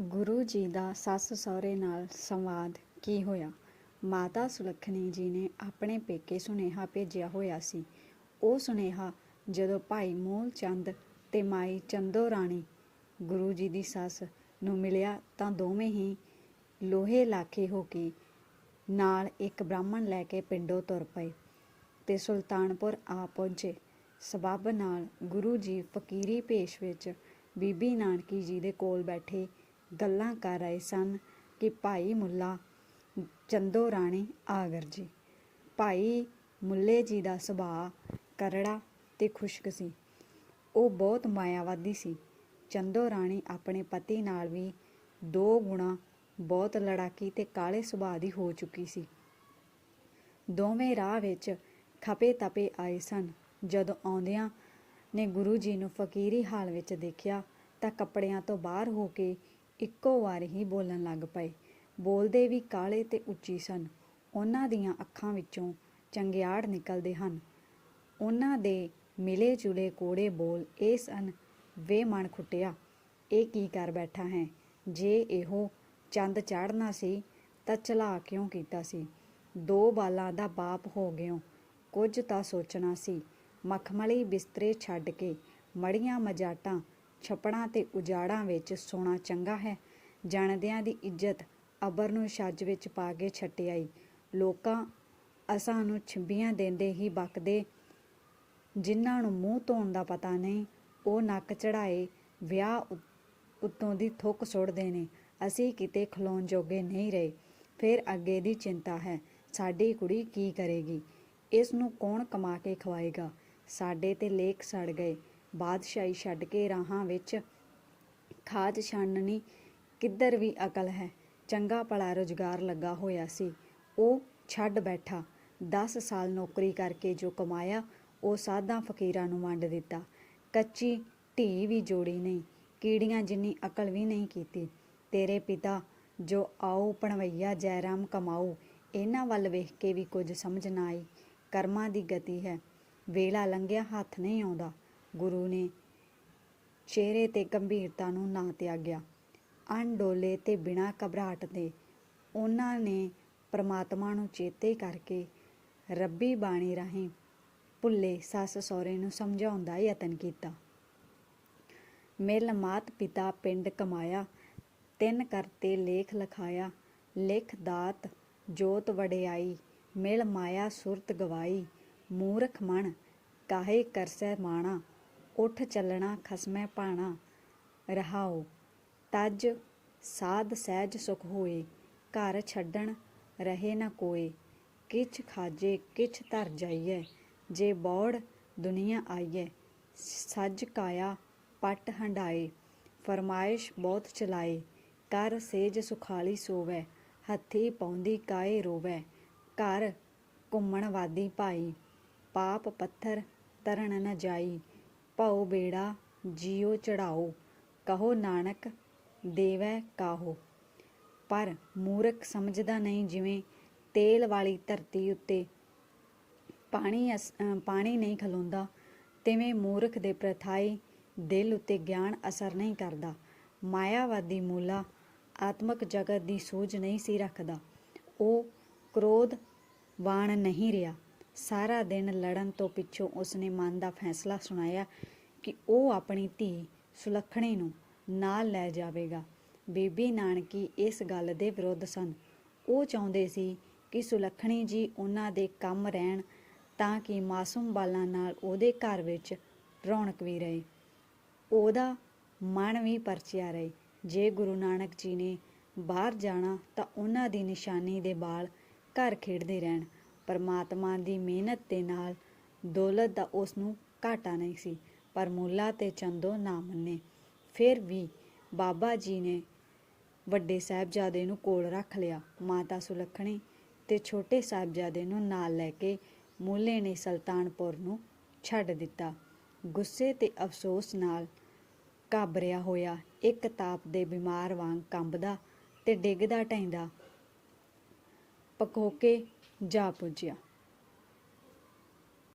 ਗੁਰੂ ਜੀ ਦਾ ਸੱਸ ਸਹੁਰੇ ਨਾਲ ਸੰਵਾਦ ਕੀ ਹੋਇਆ? ਮਾਤਾ ਸੁਲੱਖਣੀ ਜੀ ਨੇ ਆਪਣੇ ਪੇਕੇ ਸੁਨੇਹਾ ਭੇਜਿਆ ਹੋਇਆ ਸੀ। ਉਹ ਸੁਨੇਹਾ ਜਦੋਂ ਭਾਈ ਮੂਲ ਚੰਦ ਤੇ ਮਾਈ ਚੰਦੋ ਰਾਣੀ ਗੁਰੂ ਜੀ ਦੀ ਸੱਸ ਨੂੰ ਮਿਲਿਆ ਤਾਂ ਦੋਵੇਂ ਹੀ ਲੋਹੇ ਲਾਖੇ ਹੋ ਕੇ ਨਾਲ ਇੱਕ ਬ੍ਰਾਹਮਣ ਲੈ ਕੇ ਪਿੰਡੋਂ ਤੁਰ ਪਏ ਤੇ ਸੁਲਤਾਨਪੁਰ ਆ ਪਹੁੰਚੇ। ਸਬੱਬ ਨਾਲ ਗੁਰੂ ਜੀ ਫਕੀਰੀ ਭੇਸ਼ ਵਿੱਚ ਬੀਬੀ ਨਾਨਕੀ ਜੀ ਦੇ ਕੋਲ ਬੈਠੇ ਗੱਲਾਂ ਕਰ ਰਹੇ ਸਨ ਕਿ ਭਾਈ ਮੁੱਲਾ ਚੰਦੋ ਰਾਣੀ ਆਗਰ ਜੀ। ਭਾਈ ਮੁੱਲੇ ਜੀ ਦਾ ਸੁਭਾਅ ਕਰੜਾ ਤੇ ਖੁਸ਼ਕ ਸੀ। ਉਹ ਬਹੁਤ ਮਾਇਆਵਾਦੀ ਸੀ। ਚੰਦੋ ਰਾਣੀ ਆਪਣੇ ਪਤੀ ਨਾਲ ਵੀ ਦੋ ਗੁਣਾ ਬਹੁਤ ਲੜਾਕੀ ਤੇ ਕਾਲੇ ਸੁਭਾਅ ਦੀ ਹੋ ਚੁੱਕੀ ਸੀ। ਦੋਵੇਂ ਰਾਹ ਵਿੱਚ ਖਪੇ ਤਪੇ ਆਏ ਸਨ। ਜਦੋਂ ਆਉਂਦਿਆਂ ਨੇ ਗੁਰੂ ਜੀ ਨੂੰ ਫਕੀਰੀ ਹਾਲ ਵਿੱਚ ਦੇਖਿਆ ਤਾਂ ਕੱਪੜਿਆਂ ਤੋਂ ਬਾਹਰ ਹੋ ਕੇ ਇੱਕੋ ਵਾਰ ਹੀ ਬੋਲਣ ਲੱਗ ਪਏ। ਬੋਲਦੇ ਵੀ ਕਾਲੇ ਤੇ ਉੱਚੀ ਸਨ। ਉਹਨਾਂ ਦੀਆਂ ਅੱਖਾਂ ਵਿੱਚੋਂ ਚੰਗਿਆੜ ਨਿਕਲਦੇ ਹਨ। ਉਹਨਾਂ ਦੇ ਮਿਲੇ ਜੁਲੇ ਕੋੜੇ ਬੋਲ ਇਹ ਸਨ, ਵੇ ਮਨ ਖੁੱਟਿਆ, ਇਹ ਕੀ ਕਰ ਬੈਠਾ ਹੈ? ਜੇ ਇਹੋ ਚੰਦ ਚੜਨਾ ਸੀ ਤਾਂ ਚਲਾ ਕਿਉਂ ਕੀਤਾ ਸੀ? ਦੋ ਬਾਲਾਂ ਦਾ ਬਾਪ ਹੋ ਗਿਓ, ਕੁਝ ਤਾਂ ਸੋਚਣਾ ਸੀ। ਮਖਮਲੀ ਬਿਸਤਰੇ ਛੱਡ ਕੇ ਮੜੀਆਂ ਮਜਾਟਾਂ ਛਪੜਾਂ ਤੇ ਉਜਾੜਾਂ ਵਿੱਚ ਸੋਣਾ ਚੰਗਾ ਹੈ। ਜਾਣਦਿਆਂ ਦੀ ਇੱਜ਼ਤ ਅਬਰ ਨੂੰ ਛੱਜ ਵਿੱਚ ਪਾ ਕੇ ਛੱਟਿਆਈ ਲੋਕਾਂ ਅਸਾਂ ਨੂੰ ਛਿੰਬੀਆਂ ਦਿੰਦੇ ਹੀ ਬਕਦੇ। ਜਿਨ੍ਹਾਂ ਨੂੰ ਮੂੰਹ ਧੋਣ ਦਾ ਪਤਾ ਨਹੀਂ, ਉਹ ਨੱਕ ਚੜਾਏ ਵਿਆਹ ਉੱਤੋਂ ਦੀ ਥੁੱਕ ਸੁੱਟਦੇ ਨੇ। ਅਸੀਂ ਕਿਤੇ ਖਲੋਣ ਜੋਗੇ ਨਹੀਂ ਰਹੇ। ਫਿਰ ਅੱਗੇ ਦੀ ਚਿੰਤਾ ਹੈ, ਸਾਡੀ ਕੁੜੀ ਕੀ ਕਰੇਗੀ? ਇਸ ਨੂੰ ਕੌਣ ਕਮਾ ਕੇ ਖਵਾਏਗਾ? ਸਾਡੇ ਤੇ ਲੇਖ ਸੜ ਗਏ। ਬਾਦਸ਼ਾਹੀ ਛੱਡ ਕੇ ਰਾਹਾਂ ਵਿੱਚ ਖਾਦ ਛਾਣਨੀ ਕਿੱਧਰ ਵੀ ਅਕਲ ਹੈ। ਚੰਗਾ ਭਲਾ ਰੁਜ਼ਗਾਰ ਲੱਗਾ ਹੋਇਆ ਸੀ। ਉਹ ਛੱਡ ਬੈਠਾ। 10 ਸਾਲ ਨੌਕਰੀ ਕਰਕੇ ਜੋ ਕਮਾਇਆ, ਉਹ ਸਾਧਾਂ ਫਕੀਰਾਂ ਨੂੰ ਵੰਡ ਦਿੱਤਾ। ਕੱਚੀ ਢੀ ਵੀ ਜੋੜੀ ਨਹੀਂ। ਕੀੜੀਆਂ ਜਿੰਨੀ ਅਕਲ ਵੀ ਨਹੀਂ ਕੀਤੀ। ਤੇਰੇ ਪਿਤਾ ਜੋ ਆਓ ਪਣਵਈਆ ਜੈਰਾਮ ਕਮਾਊ ਇਹਨਾਂ ਵੱਲ ਵੇਖ ਕੇ ਵੀ ਕੁਝ ਸਮਝ ਨਾ ਆਈ। ਕਰਮਾਂ ਦੀ ਗਤੀ ਹੈ। ਵੇਲਾ ਲੰਘਿਆ, ਹੱਥ ਨਹੀਂ ਆਉਂਦਾ। ਗੁਰੂ ਨੇ ਚਿਹਰੇ ਤੇ ਗੰਭੀਰਤਾ ਨੂੰ ਨਾ ਤਿਆਗਿਆ। ਅਣਡੋਲੇ ਤੇ ਬਿਨਾਂ ਘਬਰਾਹਟ ਦੇ ਉਹਨਾਂ ਨੇ ਪ੍ਰਮਾਤਮਾ ਨੂੰ ਚੇਤੇ ਕਰਕੇ ਰੱਬੀ ਬਾਣੀ ਰਾਹੀਂ ਭੁੱਲੇ ਸੱਸ ਸਹੁਰੇ ਨੂੰ ਸਮਝਾਉਣ ਦਾ ਯਤਨ ਕੀਤਾ। ਮਿਲ ਮਾਤ ਪਿਤਾ ਪਿੰਡ ਕਮਾਇਆ, ਤਿੰਨ ਕਰਤੇ ਲੇਖ ਲਖਾਇਆ, ਲਿਖ ਦਾਤ ਜੋਤ ਵਡਿਆਈ, ਮਿਲ ਮਾਇਆ ਸੁਰਤ ਗਵਾਈ, ਮੂਰਖ ਮਣ ਕਾਹੇ ਕਰਸੈ ਮਾਣਾ। ਉਠ ਚੱਲਣਾ, ਖਸਮੈ ਪਾਣਾ ਰਹਾਓ। ਤਜ ਸਾਧ ਸਹਿਜ ਸੁਖ ਹੋਏ, ਘਰ ਛੱਡਣ ਰਹੇ ਨਾ ਕੋਏ। ਕਿਛ ਖਾਜੇ, ਕਿਛ ਧਰ ਜਾਈਐ, ਜੇ ਬੋੜ ਦੁਨੀਆ ਆਈਐ, ਸੱਜ ਕਾਇਆ ਪਟ ਹੰਡਾਏ ਫਰਮਾਇਸ਼ ਬਹੁਤ ਚਲਾਏ, ਕਰ ਸੇਜ ਸੁਖਾਲੀ ਸੋਵੈ, ਹੱਥੀ ਪਾਉਂਦੀ ਕਾਏ ਰੋਵੈ, ਘਰ ਘੁੰਮਣ ਵਾਦੀ ਭਾਈ, ਪਾਪ ਪੱਥਰ ਤਰਨ ਨ ਜਾਈ। ਭਉ ਬੇੜਾ ਜੀਉ ਚੜਾਓ, ਕਹੋ ਨਾਨਕ ਦੇਵੈ ਕਾਹੋ। ਪਰ ਮੂਰਖ ਸਮਝਦਾ ਨਹੀਂ ਜਿਵੇਂ ਤੇਲ ਵਾਲੀ ਧਰਤੀ ਉੱਤੇ ਪਾਣੀ ਅਸ- ਪਾਣੀ ਨਹੀਂ ਖਲੋਂਦਾ, ਤਿਵੇਂ ਮੂਰਖ ਦੇ ਪ੍ਰਥਾਈ ਦਿਲ ਉੱਤੇ ਗਿਆਨ ਅਸਰ ਨਹੀਂ ਕਰਦਾ। ਮਾਇਆਵਾਦੀ ਮੂਲਾ ਆਤਮਕ ਜਗਤ ਦੀ ਸੂਝ ਨਹੀਂ ਸੀ ਰੱਖਦਾ। ਉਹ ਕ੍ਰੋਧ ਵਾਣ ਨਹੀਂ ਰਿਹਾ। ਸਾਰਾ ਦਿਨ ਲੜਨ ਤੋਂ ਪਿੱਛੋਂ ਉਸਨੇ ਮਨ ਦਾ ਫੈਸਲਾ ਸੁਣਾਇਆ ਕਿ ਉਹ ਆਪਣੀ ਧੀ ਸੁਲੱਖਣੀ ਨੂੰ ਨਾਲ ਲੈ ਜਾਵੇਗਾ। ਬੀਬੀ ਨਾਨਕੀ ਇਸ ਗੱਲ ਦੇ ਵਿਰੁੱਧ ਸਨ। ਉਹ ਚਾਹੁੰਦੇ ਸੀ ਕਿ ਸੁਲੱਖਣੀ ਜੀ ਉਹਨਾਂ ਦੇ ਕੰਮ ਰਹਿਣ ਤਾਂ ਕਿ ਮਾਸੂਮ ਬਾਲਾਂ ਨਾਲ ਉਹਦੇ ਘਰ ਵਿੱਚ ਰੌਣਕ ਵੀ ਰਹੇ। ਉਹਦਾ ਮਨ ਵੀ ਪਰਚਿਆ ਰਹੇ। ਜੇ ਗੁਰੂ ਨਾਨਕ ਜੀ ਨੇ ਬਾਹਰ ਜਾਣਾ ਤਾਂ ਉਹਨਾਂ ਦੀ ਨਿਸ਼ਾਨੀ ਦੇ ਬਾਲ ਘਰ ਖੇਡਦੇ ਰਹਿਣ। ਪਰਮਾਤਮਾ ਦੀ ਮਿਹਨਤ ਦੇ ਨਾਲ ਦੌਲਤ ਦਾ ਉਸ ਨੂੰ ਘਾਟਾ ਨਹੀਂ ਸੀ, ਪਰ ਮੁੱਲਾ ਤੇ ਚੰਦੋ ਨਾ ਮੰਨੇ। ਫਿਰ ਵੀ ਬਾਬਾ ਜੀ ਨੇ ਵੱਡੇ ਸਾਹਿਬਜ਼ਾਦੇ ਨੂੰ ਕੋਲ ਰੱਖ ਲਿਆ। ਮਾਤਾ ਸੁਲੱਖਣੀ ਤੇ ਛੋਟੇ ਸਾਹਿਬਜ਼ਾਦੇ ਨੂੰ ਨਾਲ ਲੈ ਕੇ ਮੁੱਲੇ ਨੇ ਸੁਲਤਾਨਪੁਰ ਨੂੰ ਛੱਡ ਦਿੱਤਾ। ਗੁੱਸੇ ਤੇ ਅਫਸੋਸ ਨਾਲ ਘਾਬਰਿਆ ਹੋਇਆ, ਇੱਕ ਤਾਪ ਦੇ ਬਿਮਾਰ ਵਾਂਗ ਕੰਬਦਾ ਤੇ ਡਿੱਗਦਾ ਢੈਂਦਾ ਪਕੋਕੇ ਜਾ ਪੁੱਜਿਆ।